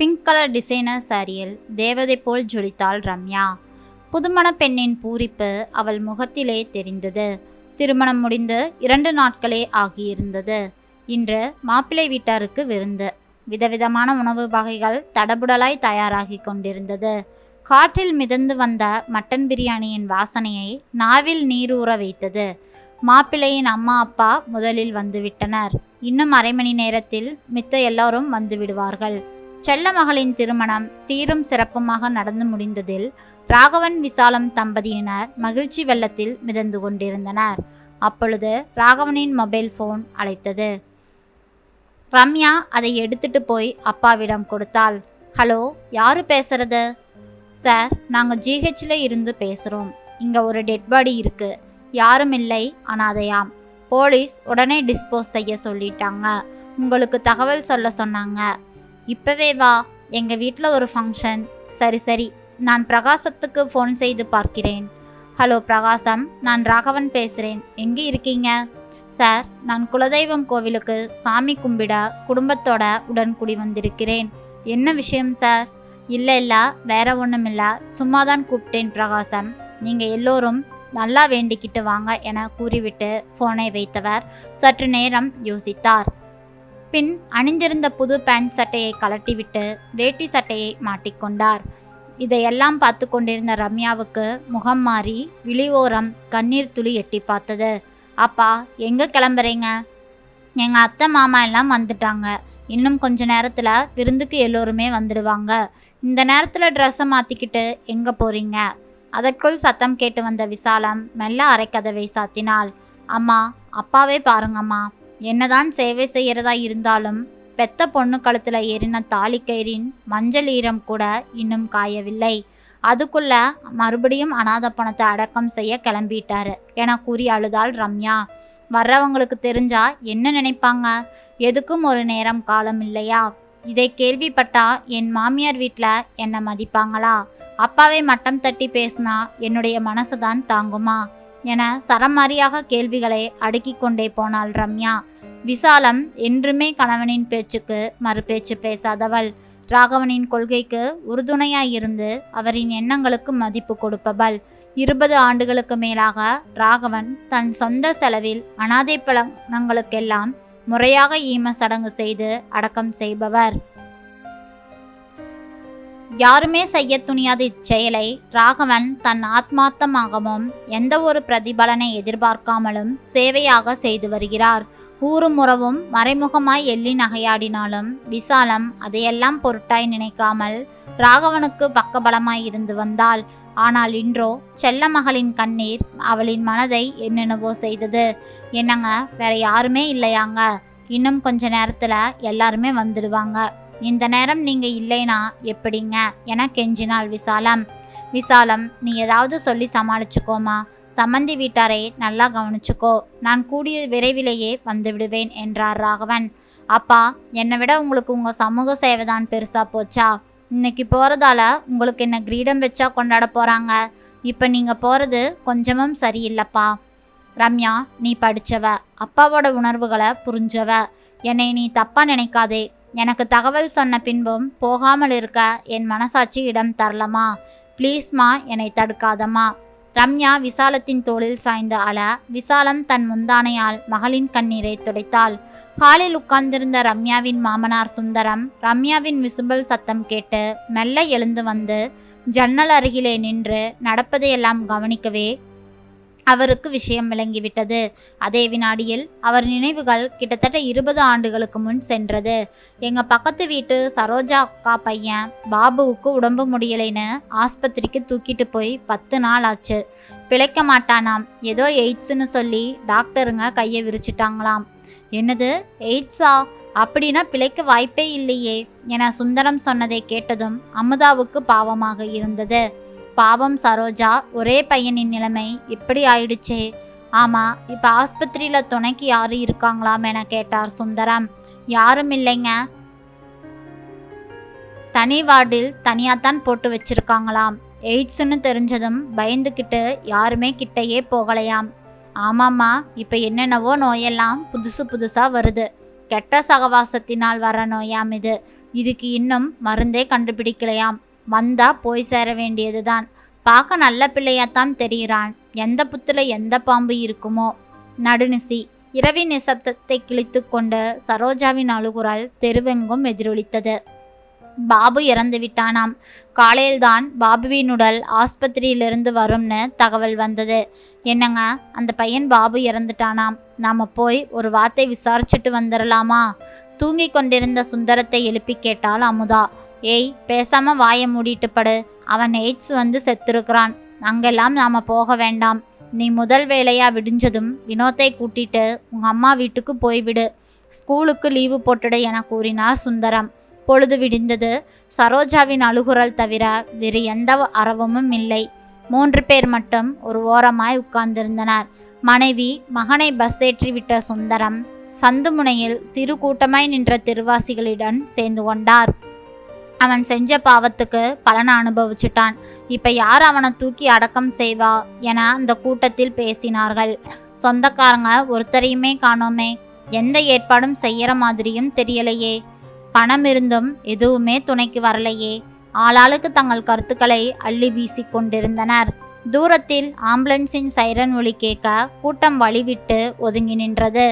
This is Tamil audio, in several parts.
பிங்க் கலர் டிசைனர் சாரியில் தேவதை போல் ஜொலித்தாள் ரம்யா. புதுமண பெண்ணின் பூரிப்பு அவள் முகத்திலே தெரிந்தது. திருமணம் முடிந்து இரண்டு நாட்களே ஆகியிருந்தது. இன்று மாப்பிள்ளை வீட்டாருக்கு விருந்து. விதவிதமான உணவு வகைகள் தடபுடலாய் தயாராகி கொண்டிருந்தது. காற்றில் மிதந்து வந்த மட்டன் பிரியாணியின் வாசனையை நாவில் நீரூற வைத்தது. மாப்பிள்ளையின் அம்மா அப்பா முதலில் வந்துவிட்டனர். இன்னும் அரை மணி நேரத்தில் மித்த எல்லோரும் வந்து விடுவார்கள். செல்ல மகளின் திருமணம் சீரும் சிறப்புமாக நடந்து முடிந்ததில் ராகவன் விசாலம் தம்பதியினர் மகிழ்ச்சி வெள்ளத்தில் மிதந்து கொண்டிருந்தனர். அப்பொழுது ராகவனின் மொபைல் ஃபோன் அழைத்தது. ரம்யா அதை எடுத்துட்டு போய் அப்பாவிடம் கொடுத்தாள். ஹலோ யாரு பேசுறது? சார் நாங்கள் ஜிஹெச்சில் இருந்து பேசுகிறோம் இங்கே ஒரு டெட் பாடி இருக்கு. யாரும் இல்லை அனாதையாம். போலீஸ் உடனே டிஸ்போஸ் செய்ய சொல்லிட்டாங்க. உங்களுக்கு தகவல் சொல்ல சொன்னாங்க. இப்போவே வா. எங்கள் வீட்டில் ஒரு ஃபங்க்ஷன் சரி சரி. நான் பிரகாசத்துக்கு ஃபோன் செய்து பார்க்கிறேன். ஹலோ பிரகாசம். நான் ராகவன் பேசுகிறேன் எங்கே இருக்கீங்க? சார் நான் குலதெய்வம் கோவிலுக்கு சாமி கும்பிட குடும்பத்தோட உடன் குடி வந்திருக்கிறேன். என்ன விஷயம் சார்? இல்லை இல்லை. வேற ஒன்றும் இல்லை. சும்மா தான் கூப்பிட்டேன் பிரகாசம். நீங்கள் எல்லோரும் நல்லா வேண்டிக்கிட்டு வாங்க என கூறிவிட்டு ஃபோனை வைத்தவர். சற்று நேரம் யோசித்தார். பின் அணிந்திருந்த புது பேண்ட் சட்டையை கலட்டிவிட்டு வேட்டி சட்டையை மாட்டிக்கொண்டார். இதையெல்லாம் பார்த்து கொண்டிருந்த ரம்யாவுக்கு முகம் மாறி விழிவோரம் கண்ணீர் துளி எட்டி பார்த்தது. அப்பா எங்கே கிளம்புறீங்க? எங்கள் அத்தை மாமா எல்லாம் வந்துட்டாங்க. இன்னும் கொஞ்ச நேரத்தில் விருந்துக்கு எல்லோருமே வந்துடுவாங்க. இந்த நேரத்தில் ட்ரெஸ்ஸை மாற்றிக்கிட்டு எங்கே போகிறீங்க அதற்குள் சத்தம் கேட்டு வந்த விசாலம் மெல்ல அரைக்கதவை சாத்தினாள். அம்மா அப்பாவே பாருங்கம்மா. என்னதான் சேவை செய்யறதா இருந்தாலும் பெத்த பொண்ணு கழுத்தில் ஏறின தாலிக்கயிறின் மஞ்சள் ஈரம் கூட இன்னும் காயவில்லை. அதுக்குள்ள மறுபடியும் அனாத பணத்தை அடக்கம் செய்ய கிளம்பிட்டாரு என கூறி அழுதாள் ரம்யா. வர்றவங்களுக்கு தெரிஞ்சா என்ன நினைப்பாங்க? எதுக்கும் ஒரு நேரம் காலம் இல்லையா? இதை கேள்விப்பட்டா என் மாமியார் வீட்டில் என்னை மதிப்பாங்களா? அப்பாவை மட்டம் தட்டி பேசினா என்னுடைய மனசு தான் தாங்குமா? என சரமாரியாக கேள்விகளை அடுக்கி கொண்டே போனாள் ரம்யா. விசாலம் என்றுமே கணவனின் பேச்சுக்கு மறுபேச்சு பேசாதவள். ராகவனின் கொள்கைக்கு உறுதுணையாயிருந்து அவரின் எண்ணங்களுக்கு மதிப்பு கொடுப்பவள். இருபது ஆண்டுகளுக்கு மேலாக ராகவன் தன் சொந்த செலவில் அனாதை பழங்களுக்கெல்லாம் முறையாக ஈம சடங்கு செய்து அடக்கம் செய்பவர். யாருமே செய்ய துணியாத இச்செயலை ராகவன் தன் ஆத்மார்த்தமாகவும் எந்த ஒரு பிரதிபலனை எதிர்பார்க்காமலும் சேவையாக செய்து வருகிறார். ஊரும் உறவும் மறைமுகமாய் எள்ளி நகையாடினாலும் விசாலம் அதையெல்லாம் பொருட்டாய் நினைக்காமல் ராகவனுக்கு பக்கபலமாய் இருந்து வந்தாள். ஆனால் இன்றோ செல்ல மகளின் கண்ணீர் அவளின் மனதை என்னென்னவோ செய்தது. என்னங்க வேற யாருமே இல்லையாங்க? இன்னும் கொஞ்ச நேரத்துல எல்லாருமே வந்துடுவாங்க. இந்த நேரம் நீங்க இல்லைனா எப்படிங்க? என கெஞ்சினாள் விசாலம். விசாலம் நீ ஏதாவது சொல்லி சமாளிச்சுக்கோமா? சம்மந்தி வீட்டாரை நல்லா கவனிச்சுக்கோ. நான் கூடிய விரைவிலேயே வந்து விடுவேன் என்றார் ராகவன். அப்பா என்னை விட உங்களுக்கு உங்கள் சமூக சேவை தான் பெருசாக போச்சா? இன்னைக்கு போகிறதால உங்களுக்கு என்ன கிரீடம் வச்சா கொண்டாட போகிறாங்க இப்போ நீங்கள் போகிறது கொஞ்சமும் சரியில்லைப்பா. ரம்யா நீ படிச்சவ. அப்பாவோட உணர்வுகளை புரிஞ்சவ. என்னை நீ தப்பாக நினைக்காதே. எனக்கு தகவல் சொன்ன பின்பும் போகாமல் இருக்க என் மனசாட்சி இடம் தரலமா? ப்ளீஸ்மா என்னை தடுக்காதம்மா. ரம்யா விசாலத்தின் தோளில் சாய்ந்த அல விசாலம் தன் முந்தானையால் மகளின் கண்ணீரை துடைத்தாள். ஹாலில் உட்கார்ந்திருந்த ரம்யாவின் மாமனார் சுந்தரம் ரம்யாவின் விசும்பல் சத்தம் கேட்டு மெல்ல எழுந்து வந்து ஜன்னல் அருகிலே நின்று நடப்பதையெல்லாம் கவனிக்கவே அவருக்கு விஷயம் விளங்கிவிட்டது. அதே வினாடியில் அவர் நினைவுகள் கிட்டத்தட்ட இருபது ஆண்டுகளுக்கு முன் சென்றது. எங்க பக்கத்து வீட்டு சரோஜா அக்கா பையன் பாபுவுக்கு உடம்பு முடியலைன்னு ஆஸ்பத்திரிக்கு தூக்கிட்டு போய் பத்து நாள் ஆச்சு. பிழைக்க மாட்டானாம். ஏதோ எய்ட்ஸ்னு சொல்லி டாக்டருங்க கையை விரிச்சிட்டாங்களாம். என்னது எய்ட்ஸா? அப்படின்னா பிழைக்க வாய்ப்பே இல்லையே என சுந்தரம் சொன்னதை கேட்டதும் அமுதாவுக்கு பாவமாக இருந்தது. பாவம் சரோஜா ஒரே பையனின் நிலைமை இப்படி ஆயிடுச்சே. ஆமாம் இப்போ ஆஸ்பத்திரியில் துணைக்கு யாரும் இருக்காங்களாம் என கேட்டார் சுந்தரம். யாரும் இல்லைங்க. தனி வார்டில் தனியாகத்தான் போட்டு வச்சிருக்காங்களாம். எய்ட்ஸ்னு தெரிஞ்சதும் பயந்துக்கிட்டு யாருமே கிட்டையே போகலையாம். ஆமாம்மா இப்போ என்னென்னவோ நோயெல்லாம் புதுசு புதுசாக வருது. கெட்ட சகவாசத்தினால் வர நோயாம் இது. இதுக்கு இன்னும் மருந்தே கண்டுபிடிக்கலையாம். வந்தா போய் சேர வேண்டியதுதான். பார்க்க நல்ல பிள்ளையாத்தான் தெரிகிறான். எந்த புத்துல எந்த பாம்பு இருக்குமோ. நடுநிசி. இரவின் நிசப்தத்தை கிழித்து கொண்டு சரோஜாவின் அழுகுறால் தெருவெங்கும் எதிரொலித்தது. பாபு இறந்து விட்டானாம். காலையில்தான் பாபுவின் உடல் ஆஸ்பத்திரியிலிருந்து வரும்னு தகவல் வந்தது. என்னங்க அந்த பையன் பாபு இறந்துட்டானாம். நாம போய் ஒரு வார்த்தை விசாரிச்சுட்டு வந்துடலாமா தூங்கி கொண்டிருந்த சுந்தரத்தை எழுப்பி கேட்டாள் அமுதா. ஏய் பேசாம வாயை மூடிட்டு படு. அவன் எய்ட்ஸ் வந்து செத்துருக்கிறான். அங்கெல்லாம் நாம போக வேண்டாம். நீ முதல் வேலையா விடிஞ்சதும் வினோத்தை கூட்டிட்டு உங்க அம்மா வீட்டுக்கு போய்விடு ஸ்கூலுக்கு லீவு போட்டுடு என கூறினார் சுந்தரம். பொழுது விடிந்தது. சரோஜாவின் அழுகுரல் தவிர வேறு எந்த அரவமும் இல்லை. மூன்று பேர் மட்டும் ஒரு ஓரமாய் உட்கார்ந்திருந்தனர். மனைவி மகனை பஸ் ஏற்றிவிட்ட சுந்தரம் சந்து முனையில் சிறு கூட்டமாய் நின்ற திருவாசிகளிடம் சேர்ந்து கொண்டார். அவன் செஞ்ச பாவத்துக்கு பலனை அனுபவிச்சுட்டான். இப்ப யார் அவனை தூக்கி அடக்கம் செய்வா என அந்த கூட்டத்தில் பேசினார்கள். சொந்தக்காரங்க ஒருத்தரையுமே காணோமே. எந்த ஏற்பாடும் செய்யற மாதிரியும் தெரியலையே. பணம் இருந்தும் எதுவுமே துணைக்கு வரலையே. ஆளாளுக்கு தங்கள் கருத்துக்களை அள்ளி வீசி கொண்டிருந்தனர். தூரத்தில் ஆம்புலன்ஸின் சைரன் ஒலி கேட்க கூட்டம் வழிவிட்டு ஒதுங்கி நின்றது.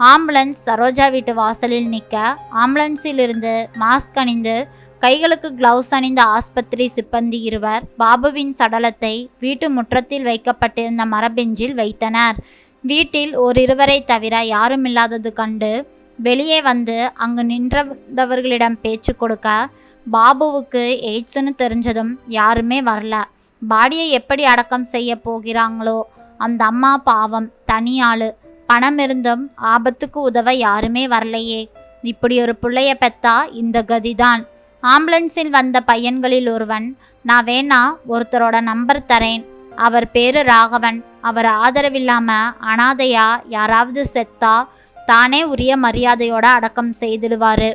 ஆம்புலன்ஸ் சரோஜா வீட்டு வாசலில் நிற்க ஆம்புலன்ஸிலிருந்து மாஸ்க் அணிந்து கைகளுக்கு கிளவுஸ் அணிந்த ஆஸ்பத்திரி சிப்பந்தி இருவர் பாபுவின் சடலத்தை வீட்டு முற்றத்தில் வைக்கப்பட்டிருந்த மரபெஞ்சில் வைத்தனர். வீட்டில் ஓரிருவரை தவிர யாரும் இல்லாதது கண்டு வெளியே வந்து அங்கு நின்றவர்களிடம் பேச்சு கொடுக்க பாபுவுக்கு எய்ட்ஸ்னு தெரிஞ்சதும் யாருமே வரல. பாடியை எப்படி அடக்கம் செய்ய போகிறாங்களோ அந்த அம்மா பாவம் தனி ஆளு பணம் இருந்தும் ஆபத்துக்கு உதவ யாருமே வரலையே. இப்படி ஒரு பிள்ளைய பெத்தா இந்த கதிதான். ஆம்புலன்ஸில் வந்த பையன்களில் ஒருவன் நான் வேணா ஒருத்தரோட நம்பர் தரேன். அவர் பேரு ராகவன். அவர் ஆதரவில்லாம அனாதையா யாராவது செத்தா தானே உரிய மரியாதையோட அடக்கம் செய்திடுவாரு.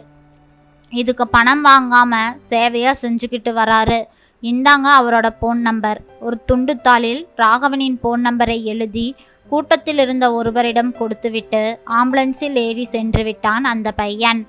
இதுக்கு பணம் வாங்காம சேவையா செஞ்சுக்கிட்டு வராரு. இந்தாங்க அவரோட ஃபோன் நம்பர் ஒரு துண்டுத்தாளில் ராகவனின் போன் நம்பரை எழுதி கூட்டத்தில் இருந்த ஒருவரிடம் கொடுத்துவிட்டு ஆம்புலன்ஸில் ஏறி சென்று விட்டான் அந்த பையன்.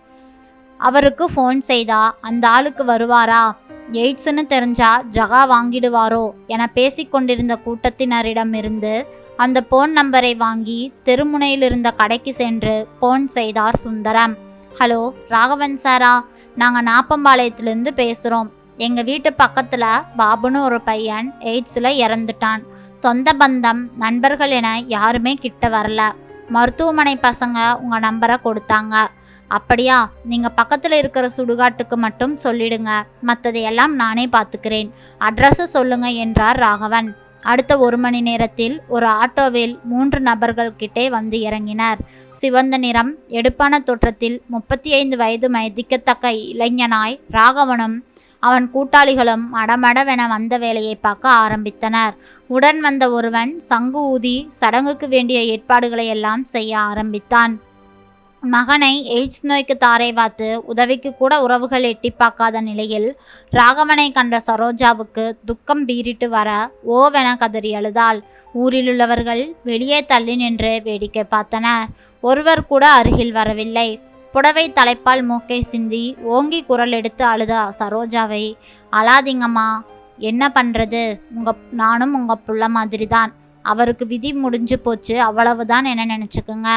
அவருக்கு ஃபோன் செய்தா அந்த ஆளுக்கு வருவாரா? எய்ட்ஸ்னு தெரிஞ்சா ஜகா வாங்கிடுவாரோ? என பேசிக்கொண்டிருந்த கூட்டத்தினரிடம் இருந்து அந்த ஃபோன் நம்பரை வாங்கி தெருமுனையில் இருந்த கடைக்கு சென்று ஃபோன் செய்தார் சுந்தரம். ஹலோ ராகவன் சாரா? நாங்கள் நாப்பம்பாளையத்துலேருந்து பேசுகிறோம் எங்கள் வீட்டு பக்கத்தில் பாபுன்னு ஒரு பையன் எய்ட்ஸில் இறந்துட்டான். சொந்த பந்தம் நண்பர்கள் என யாருமே கிட்ட வரல. மருத்துவமனை பசங்க உங்கள் நம்பரை கொடுத்தாங்க. அப்படியா? நீங்கள் பக்கத்தில் இருக்கிற சுடுகாட்டுக்கு மட்டும் சொல்லிடுங்க. மற்றதையெல்லாம் நானே பார்த்துக்கிறேன். அட்ரஸை சொல்லுங்க என்றார் ராகவன். அடுத்த ஒரு மணி நேரத்தில் ஒரு ஆட்டோவில் மூன்று நபர்கள் கிட்டே வந்து இறங்கினர். சிவந்த நிறம் எடுப்பான தோற்றத்தில் முப்பத்தி ஐந்து வயது மதிக்கத்தக்க இளைஞனாய் ராகவனும் அவன் கூட்டாளிகளும் மடமடவென வந்த வேலையை பார்க்க ஆரம்பித்தனர். உடன் வந்த ஒருவன் சங்கு ஊதி சடங்குக்கு வேண்டிய ஏற்பாடுகளை எல்லாம் செய்ய ஆரம்பித்தான். மகனை எய்ட்ஸ் நோய்க்கு தாரை வாத்து உதவிக்கு கூட உறவுகள் எட்டி பார்க்காத நிலையில் ராகவனை கண்ட சரோஜாவுக்கு துக்கம் பீறிட்டு வர ஓவென கதறி அழுதாள். ஊரிலுள்ளவர்கள் வெளியே தள்ளி நின்று வேடிக்கை பார்த்தனர். ஒருவர் கூட அருகில் வரவில்லை. புடவை தலைப்பால் மூக்கை சிந்தி ஓங்கி குரல் எடுத்து அழுத சரோஜாவை அழாதீங்கம்மா என்ன பண்ணுறது உங்க நானும் உங்கள் புள்ள மாதிரி தான் அவருக்கு விதி முடிஞ்சு போச்சு அவ்வளவுதான் என்ன நினச்சிக்கோங்க.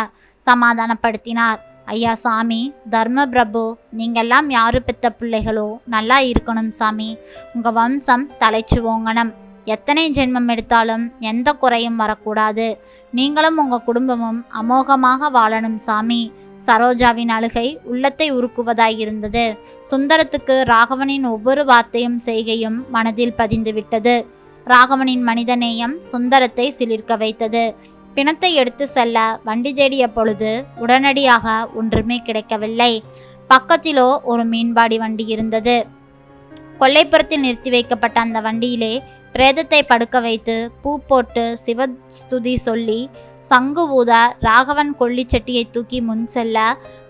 சமாதானப்படுத்தினார். ஐயா சாமி தர்ம பிரபு நீங்கெல்லாம் யாரு பெத்த பிள்ளைகளோ நல்லா இருக்கணும் சாமி. உங்கள் வம்சம் தலைச்சு ஓங்கணும். எத்தனை ஜென்மம் எடுத்தாலும் எந்த குறையும் வரக்கூடாது. நீங்களும் உங்கள் குடும்பமும் அமோகமாக வாழணும் சாமி. சரோஜாவின் அழுகை உள்ளத்தை உருக்குவதாயிருந்தது சுந்தரத்துக்கு ராகவனின் ஒவ்வொரு வார்த்தையும் செய்கையும் மனதில் பதிந்துவிட்டது. ராகவனின் மனிதநேயம் சுந்தரத்தை சிலிர்க்க வைத்தது. பிணத்தை எடுத்து செல்ல வண்டி தேடிய பொழுது உடனடியாக ஒன்றுமே கிடைக்கவில்லை. பக்கத்திலோ ஒரு மீன்பாடி வண்டி இருந்தது. கொல்லைப்புறத்தில் நிறுத்தி வைக்கப்பட்ட அந்த வண்டியிலே பிரேதத்தை படுக்க வைத்து பூ போட்டு சிவஸ்துதி சொல்லி சங்கு ஊத ராகவன் கொல்லிச்சட்டியை தூக்கி முன் செல்ல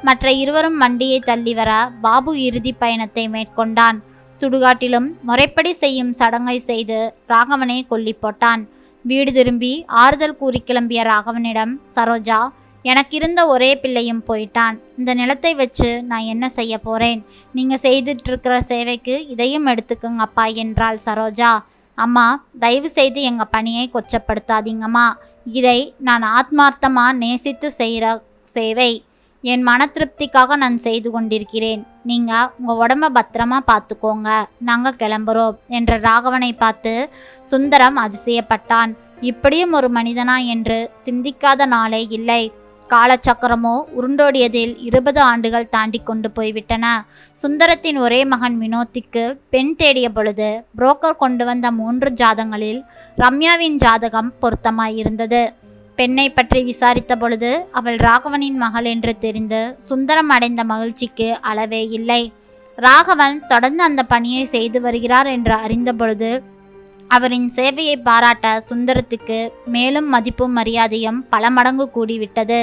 மற்ற இருவரும் வண்டியை தள்ளி வர பாபு இறுதி பயணத்தை மேற்கொண்டான். சுடுகாட்டிலும் முறைப்படி செய்யும் சடங்கை செய்து ராகவனை கொல்லி போட்டான். வீடு திரும்பி ஆறுதல் கூறி கிளம்பிய ராகவனிடம் சரோஜா எனக்கு இருந்த ஒரே பிள்ளையும் போயிட்டான். இந்த நிலத்தை வச்சு நான் என்ன செய்ய போறேன்? நீங்க செய்துட்ருக்கிற சேவைக்கு இதையும் எடுத்துக்கோங்கப்பா என்றாள் சரோஜா. அம்மா தயவு செய்து எங்க பணியை கொச்சப்படுத்தாதீங்கம்மா. இதை நான் ஆத்மார்த்தமா நேசித்து செய்கிற சேவை. என் மன திருப்திக்காக நான் செய்து கொண்டிருக்கிறேன். நீங்கள் உங்கள் உடம்ப பத்திரமா பார்த்துக்கோங்க நாங்கள் கிளம்புறோம் என்ற ராகவனை பார்த்து சுந்தரம் அதிசயப்பட்டான். இப்படியும் ஒரு மனிதனா என்று சிந்திக்காத நாளே இல்லை. காலச்சக்கரமோ உருண்டோடியதில் இருபது ஆண்டுகள் தாண்டி கொண்டு போய்விட்டன. சுந்தரத்தின் ஒரே மகன் வினோத்திக்கு பெண் தேடிய பொழுது புரோக்கர் கொண்டு வந்த மூன்று ஜாதங்களில் ரம்யாவின் ஜாதகம் பொருத்தமாயிருந்தது. பெண்ணை பற்றி விசாரித்த பொழுது அவள் ராகவனின் மகள் என்று தெரிந்து சுந்தரம் அடைந்த மகிழ்ச்சிக்கு அளவே இல்லை. ராகவன் தொடர்ந்து அந்த பணியை செய்து வருகிறார் என்று அறிந்த பொழுது அவரின் சேவையை பாராட்ட சுந்தரத்துக்கு மேலும் மதிப்பும் மரியாதையும் பல மடங்கு கூடிவிட்டது.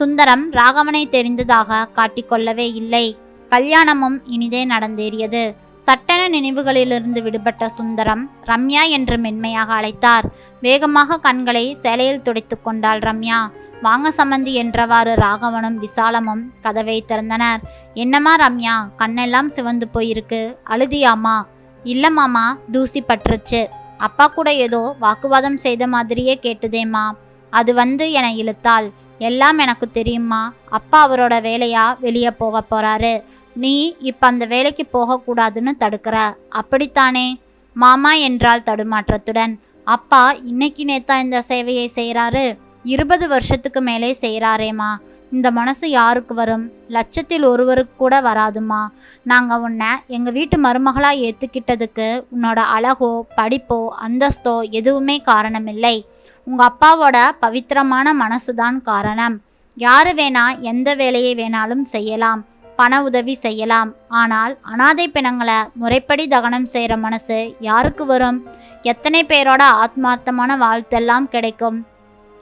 சுந்தரம் ராகவனை தெரிந்ததாக காட்டிக்கொள்ளவே இல்லை. கல்யாணமும் இனிதே நடந்தேறியது. சட்டென நினைவுகளிலிருந்து விடுபட்ட சுந்தரம் ரம்யா என்று மென்மையாக அழைத்தார். வேகமாக கண்களை சேலையில் துடைத்து கொண்டாள் ரம்யா. வாங்க சம்மந்தி என்றவாறு ராகவனும் விசாலமும் கதவை திறந்தனர். என்னம்மா ரம்யா கண்ணெல்லாம் சிவந்து போயிருக்கு. அழுதியாமா இல்லம்மாமா மாமா தூசி பற்றுச்சு அப்பா கூட ஏதோ வாக்குவாதம் செய்த மாதிரியே கேட்டுதேம்மா. அது வந்து என இழுத்தாள். எல்லாம் எனக்கு தெரியுமா அப்பா அவரோட வேலையா வெளியே போக போறாரு. நீ இப்ப அந்த வேலைக்கு போகக்கூடாதுன்னு தடுக்கிற. அப்படித்தானே? மாமா என்றால் தடுமாற்றத்துடன். அப்பா இன்னைக்கு நேத்தா இந்த சேவையை செய்கிறாரு இருபது வருஷத்துக்கு மேலே செய்கிறாரேம்மா இந்த மனசு யாருக்கு வரும்? லட்சத்தில் ஒருவருக்கு கூட வராதுமா நாங்கள் உன்னை எங்கள் வீட்டு மருமகளாக ஏற்றுக்கிட்டதுக்கு உன்னோட அழகோ படிப்போ அந்தஸ்தோ எதுவுமே காரணமில்லை. உங்கள் அப்பாவோட பவித்திரமான மனசு தான் காரணம். யார் வேணா எந்த வேலையை வேணாலும் செய்யலாம். பண உதவி செய்யலாம். ஆனால் அனாதை பிணங்களை முறைப்படி தகனம் செய்கிற மனசு யாருக்கு வரும்? எத்தனை பேரோட ஆத்மார்த்தமான வாழ்த்தெல்லாம் கிடைக்கும்?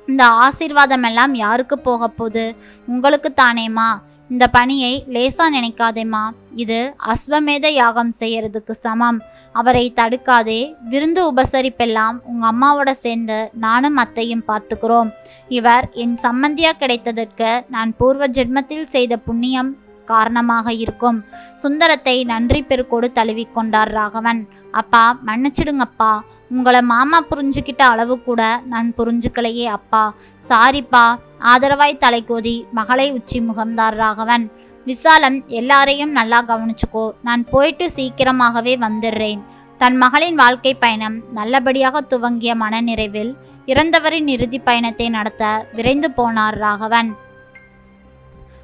இந்த ஆசீர்வாதம் எல்லாம் யாருக்கு போக போகுது? உங்களுக்கு தானேம்மா. இந்த பணியை லேசா நினைக்காதேம்மா. இது அஸ்வமேத யாகம் செய்யறதுக்கு சமம். அவரை தடுக்காதே. விருந்து உபசரிப்பெல்லாம் உங்க அம்மாவோட சேர்ந்து நானும் அத்தையும் பார்த்துக்கிறோம். இவர் என் சம்மந்தியா கிடைத்ததற்கு நான் பூர்வ ஜென்மத்தில் செய்த புண்ணியம் காரணமாக இருக்கும். சுந்தரத்தை நன்றி பெருக்கோடு தழுவிக்கொண்டார் ராகவன். அப்பா மன்னிச்சிடுங்கப்பா. உங்களை மாமா புரிஞ்சுக்கிட்ட அளவு கூட நான் புரிஞ்சுக்கலையே அப்பா. சாரிப்பா ஆதரவாய் தலைக்கோதி மகளை உச்சி முகர்ந்தார் ராகவன். விசாலம் எல்லாரையும் நல்லா கவனிச்சுக்கோ. நான் போயிட்டு சீக்கிரமாகவே வந்துடுறேன். தன் மகளின் வாழ்க்கை பயணம் நல்லபடியாக துவங்கிய மனநிறைவில் இறந்தவரின் இறுதி பயணத்தை நடத்த விரைந்து போனார் ராகவன்.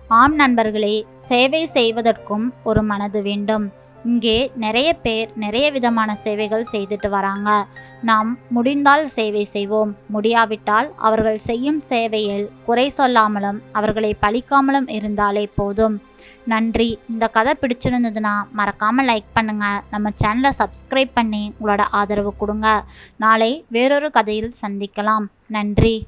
ஆம் நண்பர்களே சேவை செய்வதற்கும் ஒரு மனது வேண்டும். இங்கே நிறைய பேர் நிறைய விதமான சேவைகள் செய்துட்டு வராங்க. நாம் முடிந்தால் சேவை செய்வோம். முடியாவிட்டால் அவர்கள் செய்யும் சேவையில் குறை சொல்லாமலும் அவர்களை பழிக்காமலும் இருந்தாலே போதும். நன்றி. இந்த கதை பிடிச்சிருந்ததுன்னா மறக்காமல் லைக் பண்ணுங்கள் நம்ம சேனலை சப்ஸ்கிரைப் பண்ணி உங்களோட ஆதரவு கொடுங்க. நாளை வேறொரு கதையில் சந்திக்கலாம். நன்றி.